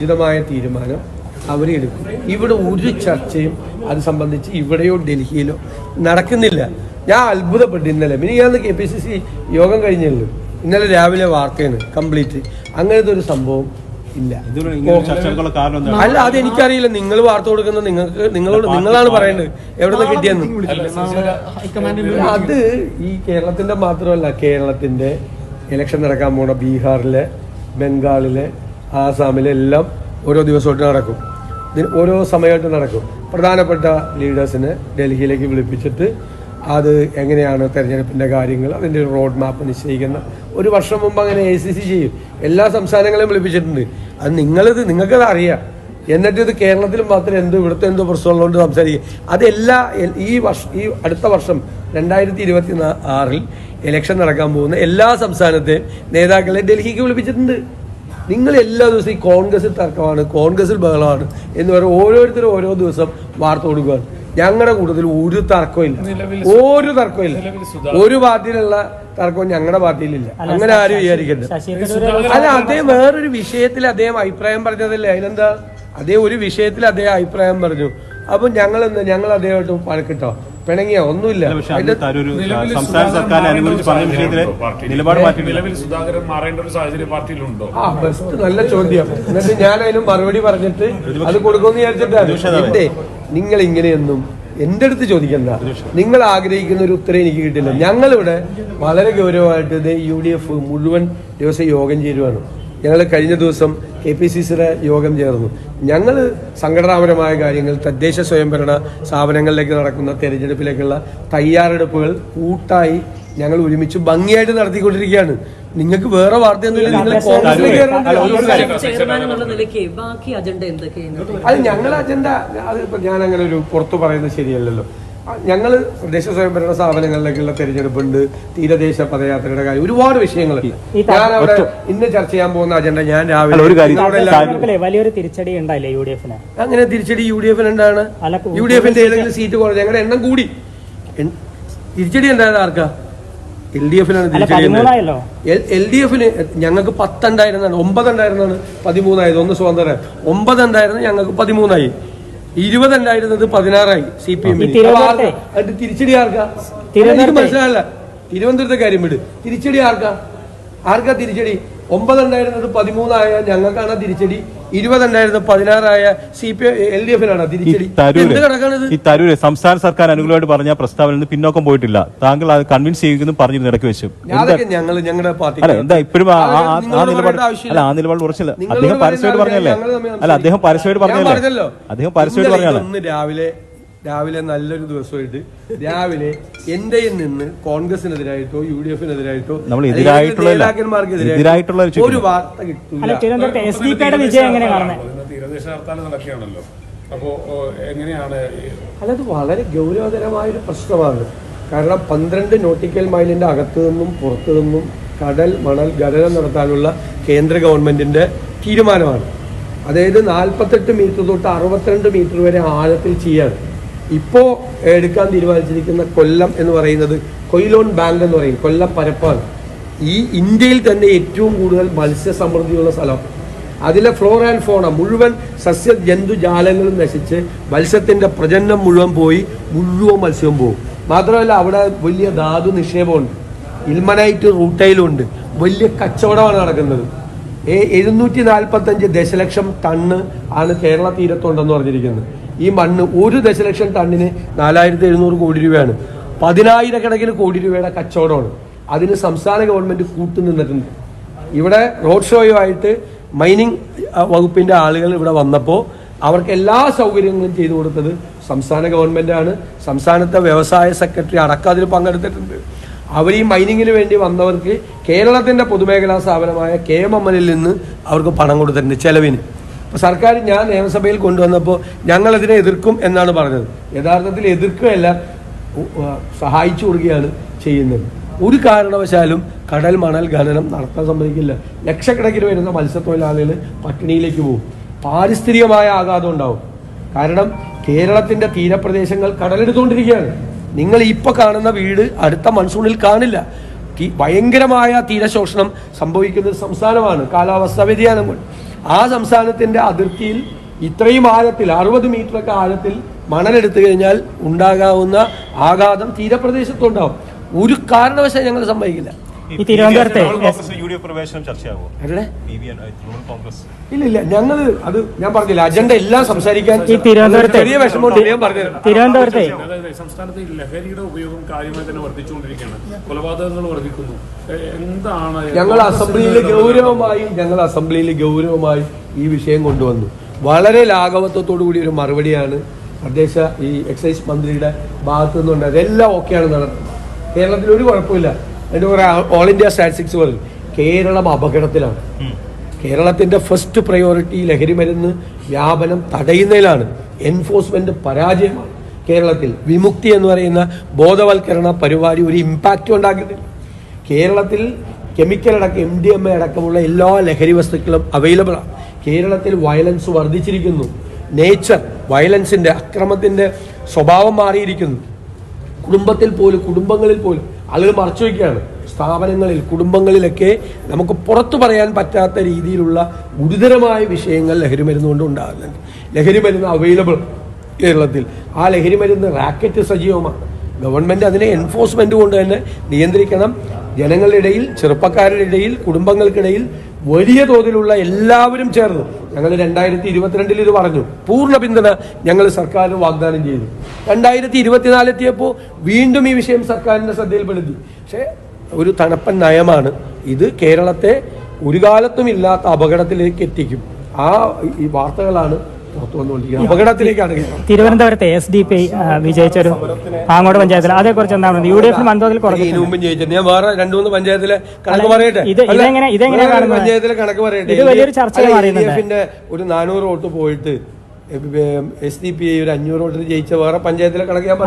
ഉചിതമായ തീരുമാനം അവരെടുക്കും ഇവിടെ ഒരു ചർച്ചയും അത് സംബന്ധിച്ച് ഇവിടെയോ ഡൽഹിയിലോ നടക്കുന്നില്ല. ഞാൻ അത്ഭുതപ്പെട്ടു ഇന്നലെ. മിനിയാന്ന് കെ പി സി സി യോഗം കഴിഞ്ഞല്ലോ. ഇന്നലെ രാവിലെ വാർത്തയാണ് കംപ്ലീറ്റ്. അങ്ങനത്തെ ഒരു സംഭവം ഇല്ല. അല്ല അത് എനിക്കറിയില്ല നിങ്ങൾ വാർത്ത കൊടുക്കുന്ന നിങ്ങൾക്ക് നിങ്ങളോട് നിങ്ങളാണ് പറയേണ്ടത്. എവിടെ നിന്ന് കിട്ടിയെന്ന്. അത് ഈ കേരളത്തിന്റെ മാത്രമല്ല കേരളത്തിന്റെ ഇലക്ഷൻ നടക്കാൻ പോണ ബീഹാറിലെ ബംഗാളിലെ ആസാമിലെ എല്ലാം ഓരോ ദിവസമായിട്ട് നടക്കും. ഓരോ സമയമായിട്ട് നടക്കും. പ്രധാനപ്പെട്ട ലീഡേഴ്സിനെ ഡൽഹിയിലേക്ക് വിളിപ്പിച്ചിട്ട് അത് എങ്ങനെയാണ് തെരഞ്ഞെടുപ്പിന്റെ കാര്യങ്ങൾ അതിന്റെ ഒരു റോഡ് മാപ്പ് നിശ്ചയിക്കുന്ന ഒരു വർഷം മുമ്പ് അങ്ങനെ എ സി സി ചെയ്യും. എല്ലാ സംസ്ഥാനങ്ങളെയും വിളിപ്പിച്ചിട്ടുണ്ട്. അത് നിങ്ങളിത് നിങ്ങൾക്കത് അറിയാം. എന്നിട്ട് ഇത് കേരളത്തിൽ മാത്രം എന്ത് ഇവിടുത്തെ എന്തോ പ്രശ്നമുള്ളതുകൊണ്ട് സംസാരിക്കും. അതെല്ലാ ഈ വർഷ ഈ അടുത്ത വർഷം രണ്ടായിരത്തി ഇരുപത്തി ആറിൽ ഇലക്ഷൻ നടക്കാൻ പോകുന്ന എല്ലാ സംസ്ഥാനത്തെയും നേതാക്കളെ ഡൽഹിക്ക് വിളിപ്പിച്ചിട്ടുണ്ട്. നിങ്ങൾ എല്ലാ ദിവസവും ഈ കോൺഗ്രസിൽ തർക്കമാണ് കോൺഗ്രസിൽ ബഹളമാണ് എന്ന് പറയുന്ന ഓരോരുത്തരും ഓരോ ദിവസം വാർത്ത കൊടുക്കുകയാണ്. ഞങ്ങളുടെ കൂട്ടത്തിൽ ഒരു തർക്കമില്ല ഒരു തർക്കമില്ല ഒരു പാർട്ടിയിലുള്ള തർക്കവും ഞങ്ങളുടെ പാർട്ടിയിലില്ല. അങ്ങനെ ആരും വിചാരിക്കരുത്. അല്ല അദ്ദേഹം വേറൊരു വിഷയത്തിൽ അദ്ദേഹം അഭിപ്രായം പറഞ്ഞതല്ലേ? അതിനെന്താ? അതേ ഒരു വിഷയത്തിൽ അദ്ദേഹം അഭിപ്രായം പറഞ്ഞു. അപ്പൊ ഞങ്ങൾ എന്താ ഞങ്ങൾ അദ്ദേഹമായിട്ട് പഴക്കിട്ടോ പിണങ്ങിയോ ഒന്നുമില്ല. സംസ്ഥാന സർക്കാരിനെ അനുകൂലിച്ച് പറഞ്ഞ വിഷയത്തിൽ നിലപാട് നിലവിൽ സുധാകരൻ മാറേണ്ട ഒരു സാഹചര്യം പാർട്ടിയിലുണ്ടോ? ആ ബെസ്റ്റ് നല്ല ചോദ്യം. എന്നിട്ട് ഞാൻ അതിനും മറുപടി പറഞ്ഞിട്ട് അത് കൊടുക്കുമെന്ന് വിചാരിച്ചിട്ടാണ് നിങ്ങൾ ഇങ്ങനെയൊന്നും എന്റെ അടുത്ത് ചോദിക്കണ്ട. നിങ്ങൾ ആഗ്രഹിക്കുന്ന ഒരു ഉത്തരം എനിക്ക് കിട്ടില്ല. ഞങ്ങളിവിടെ വളരെ ഗൗരവമായിട്ട് ഇത് യു ഡി എഫ് മുഴുവൻ ദിവസം യോഗം ചേരുവാണ്. ഞങ്ങൾ കഴിഞ്ഞ ദിവസം കെ പി സി സിയുടെ യോഗം ചേർന്നു. ഞങ്ങൾ സംഘടനാപരമായ കാര്യങ്ങൾ തദ്ദേശ സ്വയംഭരണ സ്ഥാപനങ്ങളിലേക്ക് നടക്കുന്ന തെരഞ്ഞെടുപ്പിലേക്കുള്ള തയ്യാറെടുപ്പുകൾ കൂട്ടായി ഞങ്ങൾ ഒരുമിച്ച് ഭംഗിയായിട്ട് നടത്തിക്കൊണ്ടിരിക്കുകയാണ്. നിങ്ങൾക്ക് വേറെ വാർത്തയൊന്നുമില്ല നിങ്ങൾ കോൺഗ്രസിലേക്ക് അത് ഞങ്ങളുടെ അജണ്ട അത് ഞാൻ അങ്ങനെ ഒരു പുറത്തു പറയുന്നത് ശരിയല്ലല്ലോ. ഞങ്ങൾ തദ്ദേശ സ്വയംഭരണ സ്ഥാപനങ്ങളിലേക്കുള്ള തെരഞ്ഞെടുപ്പുണ്ട് തീരദേശ പദയാത്രയുടെ കാര്യം ഒരുപാട് വിഷയങ്ങളുണ്ട് ഞാൻ അവിടെ ഇന്ന് ചർച്ച ചെയ്യാൻ പോകുന്ന അജണ്ട ഞാൻ രാവിലെ വലിയൊരു തിരിച്ചടി ഉണ്ടായില്ലേ യു ഡി എഫിന് അങ്ങനെ തിരിച്ചടി യു ഡി എഫിന് എന്താണ് യു ഡി എഫിന്റെ ഏതെങ്കിലും സീറ്റ് കുറഞ്ഞു ഞങ്ങളുടെ എണ്ണം കൂടി. തിരിച്ചടി ഉണ്ടായത് ആർക്കാ? എൽ ഡി എഫിനാണ് തിരിച്ചടി എൽ ഡി എഫിന് ഞങ്ങൾക്ക് പത്തുണ്ടായിരുന്നാണ് ഒമ്പതുണ്ടായിരുന്നാണ് പതിമൂന്നായത്. ഒന്ന് സ്വതന്ത്രം ഒമ്പതുണ്ടായിരുന്നു ഞങ്ങൾക്ക് പതിമൂന്നായി. ഇരുപതുണ്ടായിരുന്നത് പതിനാറായി സി പി എം എമ്മിന് തിരിച്ചടി ആർക്കാ? എനിക്ക് മനസ്സിലാവില്ല തിരുവനന്തപുരത്തെ കാര്യം വിട്. തിരിച്ചടി ആർക്കാ? ആർക്കാ തിരിച്ചടി? ഒമ്പതുണ്ടായിരുന്നത് പതിമൂന്നായ ഞങ്ങൾക്കാണ് തിരിച്ചടി? ഇരുപതുണ്ടായിരുന്നത് പതിനാറായ സി പി എൽ ഡി എഫിനാണ് തിരിച്ചടി. ഈ തരൂര് സംസ്ഥാന സർക്കാർ അനുകൂലമായിട്ട് പറഞ്ഞ പ്രസ്താവന നിന്ന് പിന്നോക്കം പോയിട്ടില്ല. താങ്കൾ അത് കൺവിൻസ് ചെയ്യുന്നു പറഞ്ഞിരുന്നു ഇടയ്ക്ക് വെച്ചു. ഞങ്ങൾ ഞങ്ങളുടെ പാർട്ടി അല്ല എന്താ ഇപ്പോഴും ആ- നിലപാട് അല്ല ആ നിലപാട് ഉറച്ചില്ല. അദ്ദേഹം പരസ്യമായിട്ട് പറഞ്ഞല്ലേ? അല്ല അദ്ദേഹം പരസ്യമായിട്ട് പറഞ്ഞല്ലേ. അദ്ദേഹം പരസ്യമായിട്ട് രാവിലെ രാവിലെ നല്ലൊരു ദിവസമായിട്ട് രാവിലെ എന്റെ നിന്ന് കോൺഗ്രസിനെതിരായിട്ടോ യു ഡി എഫിനെതിരായിട്ടോ എതിരായിട്ടുള്ള- ഒരു വാർത്ത കിട്ടില്ല അപ്പോ എങ്ങനെയാണ് ഈ- വളരെ ഗൗരവതരമായ ഒരു പ്രശ്നമാണ്. കാരണം പന്ത്രണ്ട് നോട്ടിക്കൽ മൈലിന്റെ അകത്തു നിന്നും പുറത്തു നിന്നും കടൽ മണൽ ഖനനം നടത്താനുള്ള കേന്ദ്ര ഗവൺമെന്റിന്റെ തീരുമാനമാണ്. അതായത് നാൽപ്പത്തെട്ട് മീറ്റർ തൊട്ട് അറുപത്തിരണ്ട് മീറ്റർ വരെ ആഴത്തിൽ ചെയ്യാണ് ഇപ്പോൾ എടുക്കാൻ തീരുമാനിച്ചിരിക്കുന്ന കൊല്ലം എന്ന് പറയുന്നത് കൊയിലോൺ ബാങ്ക് എന്ന് പറയും കൊല്ലം പരപ്പാണ്. ഈ ഇന്ത്യയിൽ തന്നെ ഏറ്റവും കൂടുതൽ മത്സ്യസമൃദ്ധിയുള്ള സ്ഥലം. അതിലെ ഫ്ലോർ ആൻഡ് ഫോണ മുഴുവൻ സസ്യ ജന്തുജാലങ്ങളും നശിച്ച് മത്സ്യത്തിന്റെ പ്രജനനം മുഴുവൻ പോയി മുഴുവൻ മത്സ്യവും പോകും. മാത്രമല്ല അവിടെ വലിയ ധാതു നിക്ഷേപമുണ്ട്. ഇൽമനൈറ്റ് റൂട്ടയിലുണ്ട് വലിയ കച്ചവടമാണ് നടക്കുന്നത്. എഴുന്നൂറ്റി നാൽപ്പത്തഞ്ച് ദശലക്ഷം ടണ്ണ് ആണ് കേരള തീരത്തുണ്ടെന്ന് പറഞ്ഞിരിക്കുന്നത്. ഈ മണ്ണ് ഒരു ദശലക്ഷം ടണ്ണിന് നാലായിരത്തി എഴുന്നൂറ് കോടി രൂപയാണ്. പതിനായിരക്കണക്കിന് കോടി രൂപയുടെ കച്ചവടമാണ്. അതിന് സംസ്ഥാന ഗവൺമെന്റ് കൂട്ടുനിന്നിട്ടുണ്ട് ഇവിടെ റോഡ് ഷോയുമായിട്ട് മൈനിങ് വകുപ്പിന്റെ ആളുകൾ ഇവിടെ വന്നപ്പോൾ അവർക്ക് എല്ലാ സൗകര്യങ്ങളും ചെയ്തു കൊടുത്തത് സംസ്ഥാന ഗവൺമെന്റാണ് സംസ്ഥാനത്തെ വ്യവസായ സെക്രട്ടറി അടക്കം അതിൽ പങ്കെടുത്തിട്ടുണ്ട്. അവർ ഈ മൈനിങ്ങിന് വേണ്ടി വന്നവർക്ക് കേരളത്തിന്റെ പൊതുമേഖലാ സ്ഥാപനമായ കെ എം എം എല്ലിൽ നിന്ന് അവർക്ക് പണം കൊടുത്തിട്ടുണ്ട് ചെലവിന്. സർക്കാർ ഞാൻ നിയമസഭയിൽ കൊണ്ടുവന്നപ്പോൾ ഞങ്ങൾ അതിനെ എതിർക്കും എന്നാണ് പറഞ്ഞത്. യഥാർത്ഥത്തിൽ എതിർക്കുകയല്ല സഹായിച്ചു കൊടുക്കുകയാണ് ചെയ്യുന്നത്. ഒരു കാരണവശാലും കടൽ മണൽ ഖനനം നടത്താൻ സമ്മതിക്കില്ല. ലക്ഷക്കണക്കിന് വരുന്ന മത്സ്യത്തൊഴിലാളികൾ പട്ടിണിയിലേക്ക് പോകും. പാരിസ്ഥിതികമായ ആഘാതം ഉണ്ടാവും. കാരണം കേരളത്തിന്റെ തീരപ്രദേശങ്ങൾ കടലെടുത്തുകൊണ്ടിരിക്കുകയാണ് നിങ്ങൾ ഇപ്പോൾ കാണുന്ന വീട് അടുത്ത മൺസൂണിൽ കാണില്ല. ഭയങ്കരമായ തീരശോഷണം സംഭവിക്കുന്ന സംസ്ഥാനമാണ്. കാലാവസ്ഥാ വ്യതിയാനം കൊണ്ട്. ആ സംസ്ഥാനത്തിന്റെ അതിർത്തിയിൽ ഇത്രയും ആഴത്തിൽ അറുപത് മീറ്ററൊക്കെ ആഴത്തിൽ മണലെടുത്തു കഴിഞ്ഞാൽ ഉണ്ടാകാവുന്ന ആഘാതം തീരപ്രദേശത്തുണ്ടാവും. ഒരു കാരണവശാൽ ഞങ്ങൾ സമ്മതിക്കില്ല ഈ തിരുവനന്തപുരത്തെ യു ഡി എഫ് പ്രവേശനം ചർച്ചയാകുമോ തൃണമൂൽ കോൺഗ്രസ്. ഇല്ല ഇല്ല ഞങ്ങൾ അത് ഞാൻ പറഞ്ഞില്ല അജണ്ട എല്ലാം സംസാരിക്കാൻ ഈ തിരുവനന്തപുരത്തെ ചെറിയ വിഷമമുണ്ട് ഞാൻ പറഞ്ഞത് തിരുവനന്തപുരത്തെ സംസ്ഥാനത്ത് ലഹരിയുടെ ഉപയോഗം കാര്യമായി തന്നെ വർദ്ധിച്ചുകൊണ്ടിരിക്കുകയാണ്. കൊലപാതകങ്ങൾ വർദ്ധിക്കുന്നു. എന്താണ് ഞങ്ങൾ അസംബ്ലിയിൽ ഗൗരവമായി ഞങ്ങൾ അസംബ്ലിയിൽ ഗൗരവമായി ഈ വിഷയം കൊണ്ടുവന്നു. വളരെ ലാഘവത്വത്തോടു കൂടി ഒരു മറുപടിയാണ് പ്രദേശ ഈ എക്സൈസ് മന്ത്രിയുടെ ഭാഗത്തു നിന്നുണ്ടായത് എല്ലാം ഓക്കെയാണ് നടന്നത്. കേരളത്തിൽ ഒരു കുഴപ്പമില്ല. അതിന്റെ കുറെ ഓൾ ഇന്ത്യ സ്റ്റാറ്റിസ്റ്റിക്സ് പറയും കേരളം അപകടത്തിലാണ്. കേരളത്തിന്റെ ഫസ്റ്റ് പ്രയോറിറ്റി ലഹരി മരുന്ന് വ്യാപനം തടയുന്നതിലാണ് എൻഫോഴ്സ്മെന്റ് പരാജയമാണ്. കേരളത്തിൽ വിമുക്തി എന്ന് പറയുന്ന ബോധവൽക്കരണ പരിപാടി ഒരു ഇമ്പാക്റ്റ് ഉണ്ടാക്കുന്നില്ല കേരളത്തിൽ കെമിക്കൽ അടക്കം എം ഡി എം എ അടക്കമുള്ള എല്ലാ ലഹരി വസ്തുക്കളും അവൈലബിൾ ആണ്. കേരളത്തിൽ വയലൻസ് വർദ്ധിച്ചിരിക്കുന്നു. നേച്ചർ വയലൻസിന്റെ അക്രമത്തിന്റെ സ്വഭാവം മാറിയിരിക്കുന്നു. കുടുംബത്തിൽ പോലും കുടുംബങ്ങളിൽ പോലും ആളുകൾ മറച്ചു വയ്ക്കുകയാണ്. സ്ഥാപനങ്ങളിൽ കുടുംബങ്ങളിലൊക്കെ നമുക്ക് പുറത്തു പറയാൻ പറ്റാത്ത രീതിയിലുള്ള ഗുരുതരമായ വിഷയങ്ങൾ ലഹരി മരുന്ന് കൊണ്ട് ഉണ്ടാകുന്നുണ്ട്. ലഹരി മരുന്ന് അവൈലബിൾ കേരളത്തിൽ. ആ ലഹരി മരുന്ന് റാക്കറ്റ് സജീവമാണ്. ഗവൺമെന്റ് അതിനെ എൻഫോഴ്സ്മെന്റ് കൊണ്ട് തന്നെ നിയന്ത്രിക്കണം. ജനങ്ങളുടെ ഇടയിൽ ചെറുപ്പക്കാരുടെ ഇടയിൽ കുടുംബങ്ങൾക്കിടയിൽ വലിയ തോതിലുള്ള എല്ലാവരും ചേർന്ന്. ഞങ്ങൾ രണ്ടായിരത്തി ഇരുപത്തിരണ്ടിൽ ഇത് പറഞ്ഞു. പൂർണ പിന്തുണ ഞങ്ങൾ സർക്കാരിന് വാഗ്ദാനം ചെയ്തു. രണ്ടായിരത്തി ഇരുപത്തിനാലെത്തിയപ്പോൾ വീണ്ടും ഈ വിഷയം സർക്കാരിന്റെ ശ്രദ്ധയിൽപ്പെടുത്തി. പക്ഷേ ഒരു തണുപ്പൻ നയമാണ്. ഇത് കേരളത്തെ ഒരു കാലത്തും ഇല്ലാത്ത അപകടത്തിലേക്ക് എത്തിക്കും. ആ ഈ വാർത്തകളാണ് പുറത്തു വന്നുകൊണ്ടിരിക്കുന്നത്. അപകടത്തിലേക്കാണ് തിരുവനന്തപുരത്തെ എസ് ഡി പി വിജയിച്ചൊരു പാങ്ങോട് പഞ്ചായത്തിൽ അതേക്കുറിച്ച് എന്താണ്? യു ഡി എഫിന് വൻതോതിൽ കുറഞ്ഞു ഞാൻ വേറെ രണ്ടു മൂന്ന് പഞ്ചായത്തിലെ കണക്ക് പറയട്ടെ? പഞ്ചായത്തിലെ കണക്ക് പറയട്ടെ? ഇത് വലിയൊരു മാറിയുന്നുണ്ട്. ഒരു നാനൂറ് വോട്ട് പോയിട്ട് എസ് ഡി പി ഒരു അഞ്ഞൂറ് വോട്ടിന് ജയിച്ച വേറെ പഞ്ചായത്തിലെ കണക്ക് ഞാൻ